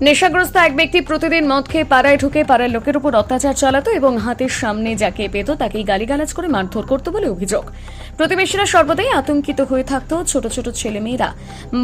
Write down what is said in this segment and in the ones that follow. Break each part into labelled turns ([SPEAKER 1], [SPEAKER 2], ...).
[SPEAKER 1] নেশাগ্রস্ত এক ব্যক্তি প্রতিদিন মদ খেয়ে পাড়ায় ঢুকে পাড়ার লোকের উপর অত্যাচার চালাতো এবং হাতের সামনে যাকে পেত তাকেই গালিগালাজ করে মারধর করতো বলে অভিযোগ। প্রতিবেশীরা সর্বদাই আতঙ্কিত হয়ে থাকতো ছোট ছোট ছেলেমেয়েরা।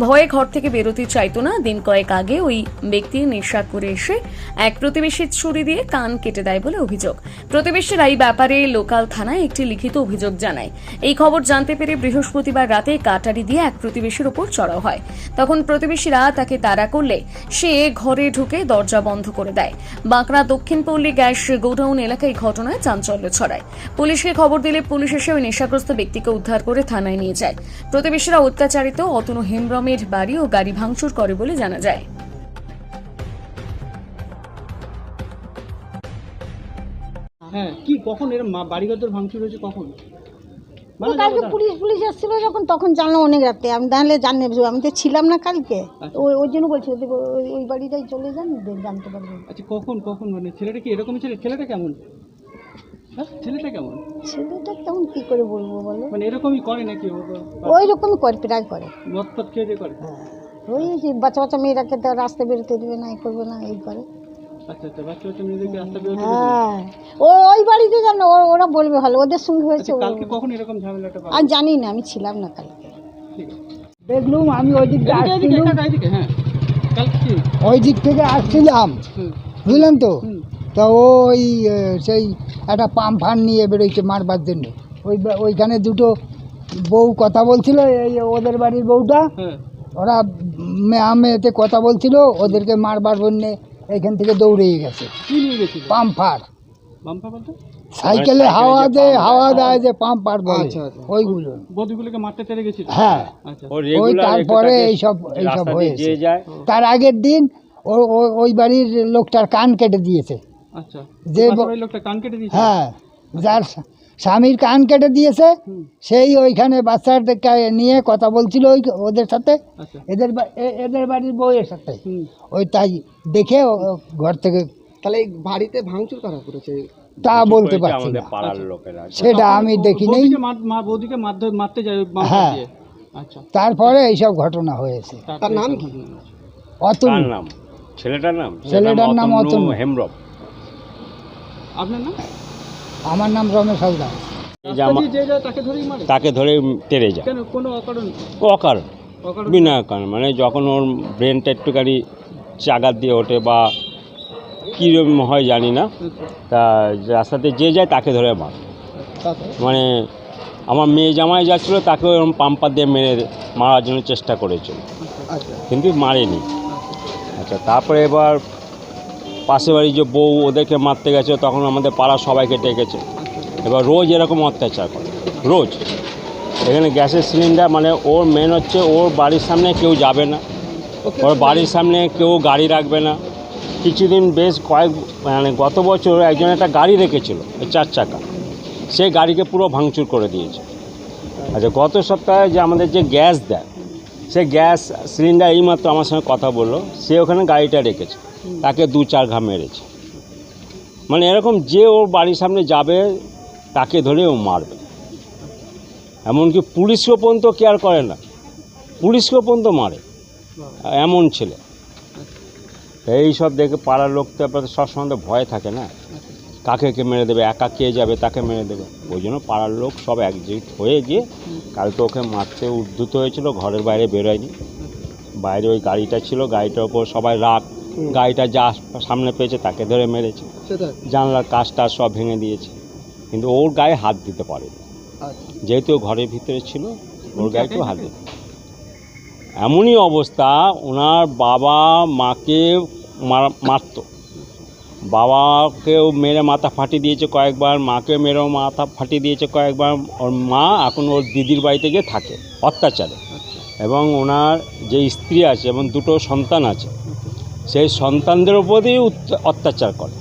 [SPEAKER 1] ভয়ে ঘর থেকে বেরোতে চাইতো না। দিন কয়েক আগে ওই ব্যক্তি নেশা করে এসে এক প্রতিবেশীর ছুরি দিয়ে কান কেটে দেয় বলে অভিযোগ। প্রতিবেশীরা এই ব্যাপারে লোকাল থানায় একটি লিখিত অভিযোগ জানায়। এই খবর জানতে পেরে বৃহস্পতিবার রাতে কাটারি দিয়ে এক প্রতিবেশীর ওপর চড়াও হয়। তখন প্রতিবেশীরা তাকে তাড়া করলে সে ঘরে ঢুকে দরজা বন্ধ করে দেয়। বাঁকড়া দক্ষিণ পল্লী গ্যাস গোডাউন এলাকায় ঘটনায় চাঞ্চল্য ছড়ায়। পুলিশকে খবর দিলে পুলিশ এসে ওই নেশাগ্রস্ত ব্যক্তিকে উদ্ধার করে থানায় নিয়ে যায়। প্রতিবেশীরা অত্যাচারিত, অতনু হেমব্রমের বাড়ি ও গাড়ি ভাঙচুর করে বলে জানা যায়।
[SPEAKER 2] হ্যাঁ কি, কখন এর বাড়িঘর ভাঙচুর হয়েছে কখন?
[SPEAKER 3] ও
[SPEAKER 2] মানে
[SPEAKER 3] কালকে পুলিশ পুলিশ এসেছিল যখন তখন জানলাম অনেক রাতে। আমি জানলে জানি আমি তো ছিলাম না কালকে।
[SPEAKER 2] আচ্ছা।
[SPEAKER 3] ওই ওই জন্য বলছি ওদের ওই- বাড়িটাই চলে যান জানতে পারবেন
[SPEAKER 2] আচ্ছা কখন কখন মানে ছেলেটা কি এরকম ছেলে? ছেলেটা কেমন? হ্যাঁ ছেলেটা কেমন?
[SPEAKER 3] ছেলেটা কেমন কি করে বলব বলো?
[SPEAKER 2] মানে এরকমই করে নাকি ও?
[SPEAKER 3] ওই রকমই করে প্রায় করে।
[SPEAKER 2] মদ খেয়ে করে।
[SPEAKER 3] ওই যে বাচ্চা বাচ্চা মেয়েরাকে তো রাস্তায় বেরোতে দেবে না এই করবে না এই করে। ওই বাড়িতে জানো ও- ওরা বলবে ভালো ওদের সঙ্গে হয়েছে
[SPEAKER 2] আচ্ছা
[SPEAKER 3] আর জানি না আমি ছিলাম না কালকে।
[SPEAKER 4] দেখলুম আমি ওই দিক
[SPEAKER 2] হ্যাঁ।
[SPEAKER 4] ওই দিক থেকে আসছিলাম। বুঝলেন তো? তা ওই সেই একটা পাম্প ফান নিয়ে বেরোইছে মারবার জন্য। ওই ওইখানে দুটো বউ কথা বলছিল এই ওদের বাড়ির বউটা।
[SPEAKER 2] হ্যাঁ।
[SPEAKER 4] ওরা মেতে কথা বলছিল ওদেরকে মারবার জন্য এখান থেকে দৌড়ে গেছে।
[SPEAKER 2] কি নিয়ে গেছিল?
[SPEAKER 4] পাম্পার।
[SPEAKER 2] বলতে?
[SPEAKER 4] সাইকেলে হাওয়া দেয় হাওয়া দেয় যে পাম্পার বলে
[SPEAKER 2] আচ্ছা, আচ্ছা।
[SPEAKER 4] ওইগুলো।
[SPEAKER 2] বৌদিগুলোকে মারতে তেড়ে গেছিল?
[SPEAKER 4] হ্যাঁ।
[SPEAKER 2] আচ্ছা।
[SPEAKER 4] ওই তারপরে এইসব এইসব হয়েছে। তার আগের দিন ওই বাড়ির লোকটার কান কেটে দিয়েছে।
[SPEAKER 2] আচ্ছা।
[SPEAKER 4] যে
[SPEAKER 2] লোকটা কান কেটে দিয়েছে?
[SPEAKER 4] হ্যাঁ। যার স্বামীর কান কেটে দিয়েছে। সেই ওইখানে বাচ্চাদেরকে নিয়ে কথা বলছিল ওই ওদের সাথে।
[SPEAKER 2] আচ্ছা।
[SPEAKER 4] এদের এদের বাড়ির বউয়ের সাথে। ওই তাই দেখে ঘর থেকে
[SPEAKER 2] তাহলে বাড়িতে ভাঙচুর করা করেছে?
[SPEAKER 4] তা বলতে পারছি
[SPEAKER 5] লোকেরা।
[SPEAKER 4] সেটা আমি দেখি নেই
[SPEAKER 2] মা বৌদিকে মারতে যায়
[SPEAKER 4] হ্যাঁ।
[SPEAKER 2] আচ্ছা।
[SPEAKER 4] তারপরে এইসব ঘটনা হয়েছে।
[SPEAKER 2] তার নাম কি?
[SPEAKER 4] অতুল।
[SPEAKER 5] নাম? ছেলেটার নাম?
[SPEAKER 4] ছেলেটার নাম অতনু।
[SPEAKER 5] হেমব্রম।
[SPEAKER 2] আপনার নাম?
[SPEAKER 4] আমার নাম রমেশ হালদার।
[SPEAKER 2] তাকে ধরেই মারে?
[SPEAKER 5] তাকে ধরে তেড়ে যায়।
[SPEAKER 2] কেন? কোনো অকারণ
[SPEAKER 5] অকারণ।
[SPEAKER 2] অকারণ
[SPEAKER 5] বিনা কারণ মানে যখন ওর ব্রেনটা একটুখানি চাগার দিয়ে ওঠে বা কীরকম হয় জানি না তা রাস্তাতে যে যায় তাকে ধরে মার। মানে আমার মেয়ে জামাই যাচ্ছিল তাকে ওরকম পাম্পার দিয়ে মেরে মারার জন্য চেষ্টা করেছিল।
[SPEAKER 2] আচ্ছা।
[SPEAKER 5] কিন্তু মারেনি। আচ্ছা তারপরে এবার পাশে বাড়ি যে বউ ওদেরকে মারতে গেছে তখন আমাদের পাড়া সবাইকে ডেকেছে। এবার রোজ এরকম অত্যাচার করে রোজ। এখানে গ্যাসের সিলিন্ডার মানে ওর মেন হচ্ছে ওর বাড়ির সামনে কেউ যাবে না। ওর বাড়ির সামনে কেউ গাড়ি রাখবে না। কিছুদিন বেশ কয়েক মানে গত বছর একজন একটা গাড়ি রেখেছিল ওই চার চাকা। সেই গাড়িকে পুরো ভাঙচুর করে দিয়েছে। আচ্ছা গত সপ্তাহে যে আমাদের যে গ্যাস দেয় সে গ্যাস সিলিন্ডার এইমাত্র আমার সঙ্গে কথা বলল। সে ওখানে গাড়িটা রেখেছে। তাকে দু চার ঘা মেরেছে। মানে এরকম যে ওর বাড়ির সামনে যাবে, তাকে ধরে ও মারবে। এমনকি পুলিশকেও পর্যন্ত কেয়ার করে না। পুলিশকেও পর্যন্ত মারে। এমন ছেলে। এই সব দেখে পাড়ার লোক তো আপনাদের সবসময় তো ভয় থাকে না? কাকে কে মেরে দেবে একা কে যাবে তাকে মেরে দেবে। ওই জন্য পাড়ার লোক সব একজুট হয়ে গিয়ে কালকে ওকে মারতে উদ্ধত হয়েছিল ঘরের বাইরে বেরোয়নি। বাইরে ওই গাড়িটা ছিল গাড়িটার ওপর সবাই রাগ গাড়িটা যা সামনে পেয়েছে তাকে ধরে মেরেছে। জানলার কাজটা সব ভেঙে দিয়েছে। কিন্তু ওর গায়ে হাত দিতে পারে
[SPEAKER 2] আচ্ছা।
[SPEAKER 5] যেহেতু ও ঘরের ভিতরে ছিল ওর গায়ে কেউ হাত দিতে এমনই অবস্থা ওনার বাবা মাকে মার- মারতো। বাবাকেও মেরে মাথা ফাটিয়ে দিয়েছে কয়েকবার মাকে মেরেও মাথা ফাটিয়ে দিয়েছে কয়েকবার ওর মা এখন ওর দিদির বাড়িতে গিয়ে থাকে অত্যাচারে।
[SPEAKER 2] আচ্ছা।
[SPEAKER 5] এবং ওনার যে স্ত্রী আছে এবং দুটো সন্তান আছে সেই সন্তানদের উপরেই অত্যাচার করে।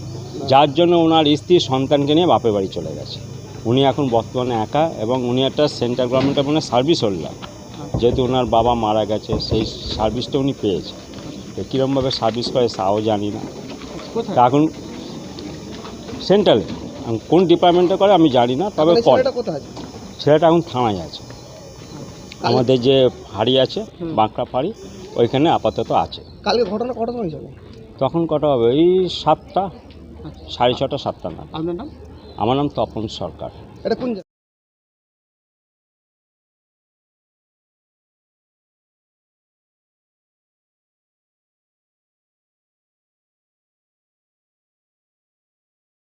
[SPEAKER 5] যার জন্য ওনার স্ত্রী সন্তানকে নিয়ে বাপের বাড়ি চলে গেছে। উনি এখন বর্তমানে একা এবং উনি একটা সেন্ট্রাল গভর্নমেন্টের মানে সার্ভিস হোল্ডার। যেহেতু ওনার বাবা মারা গেছে সেই সার্ভিসটা উনি পেয়েছে। তো কীরকমভাবে সার্ভিস করে তাও জানি না। এখন সেন্ট্রালে। কোন ডিপার্টমেন্টে করে আমি জানি না তবে করে
[SPEAKER 2] ছেলেটা
[SPEAKER 5] এখন থানায় আছে। আমাদের যে ফাঁড়ি আছে বাঁকড়া ফাঁড়ি ওইখানে আপাতত আছে।
[SPEAKER 2] কালকে ঘটনা সময় ছিল
[SPEAKER 5] তখন কটা হবে? এই সাতটা
[SPEAKER 2] আচ্ছা।
[SPEAKER 5] সাড়ে ছটা সাতটা না
[SPEAKER 2] আপনার নাম?
[SPEAKER 5] আমার নাম তপন সরকার।
[SPEAKER 2] এটা কোন